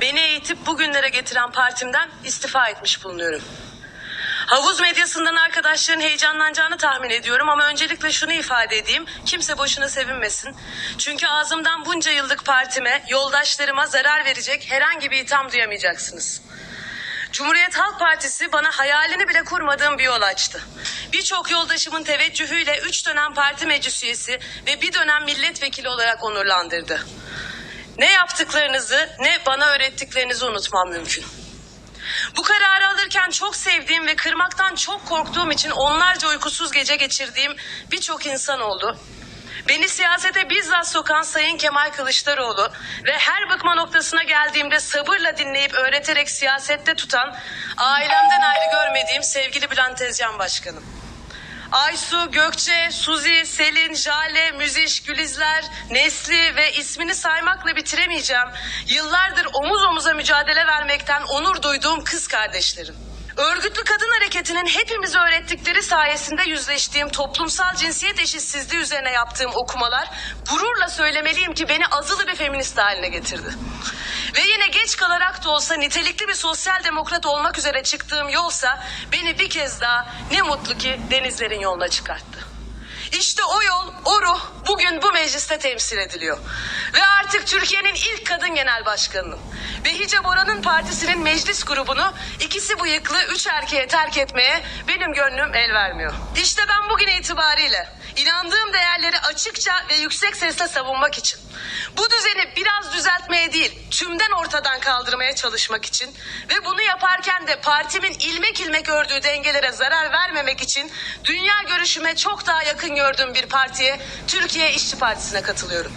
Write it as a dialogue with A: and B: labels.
A: beni eğitip bugünlere getiren partimden istifa etmiş bulunuyorum. Havuz medyasından arkadaşların heyecanlanacağını tahmin ediyorum ama öncelikle şunu ifade edeyim. Kimse boşuna sevinmesin. Çünkü ağzımdan bunca yıllık partime, yoldaşlarıma zarar verecek herhangi bir itham duyamayacaksınız. Cumhuriyet Halk Partisi bana hayalini bile kurmadığım bir yol açtı. Birçok yoldaşımın teveccühüyle üç dönem parti meclis üyesi ve bir dönem milletvekili olarak onurlandırdı. Ne yaptıklarınızı ne bana öğrettiklerinizi unutmam mümkün. Bu kararı alırken çok sevdiğim ve kırmaktan çok korktuğum için onlarca uykusuz gece geçirdiğim birçok insan oldu. Beni siyasete bizzat sokan Sayın Kemal Kılıçdaroğlu ve her bıkma noktasına geldiğimde sabırla dinleyip öğreterek siyasette tutan ailemden ayrı görmediğim sevgili Bülent Tezcan Başkanım. Aysu, Gökçe, Suzi, Selin, Jale, Müziş, Gülizler, Nesli ve ismini saymakla bitiremeyeceğim. Yıllardır omuz omuza mücadele vermekten onur duyduğum kız kardeşlerim. Örgütlü kadın hareketinin hepimize öğrettikleri sayesinde yüzleştiğim toplumsal cinsiyet eşitsizliği üzerine yaptığım okumalar gururla söylemeliyim ki beni azılı bir feminist haline getirdi. Ve yine geç kalarak da olsa nitelikli bir sosyal demokrat olmak üzere çıktığım yolsa beni bir kez daha ne mutlu ki denizlerin yoluna çıkarttı. İşte o yol, o ruh bugün bu mecliste temsil ediliyor. Ve artık Türkiye'nin ilk kadın genel başkanının. Behice Bora'nın partisinin meclis grubunu ikisi bıyıklı üç erkeğe terk etmeye benim gönlüm el vermiyor. İşte ben bugün itibariyle inandığım değerleri açıkça ve yüksek sesle savunmak için, bu düzeni biraz düzeltmeye değil, tümden ortadan kaldırmaya çalışmak için ve bunu yaparken de partimin ilmek ilmek ördüğü dengelere zarar vermemek için dünya görüşüme çok daha yakın gördüğüm bir partiye, Türkiye İşçi Partisi'ne katılıyorum.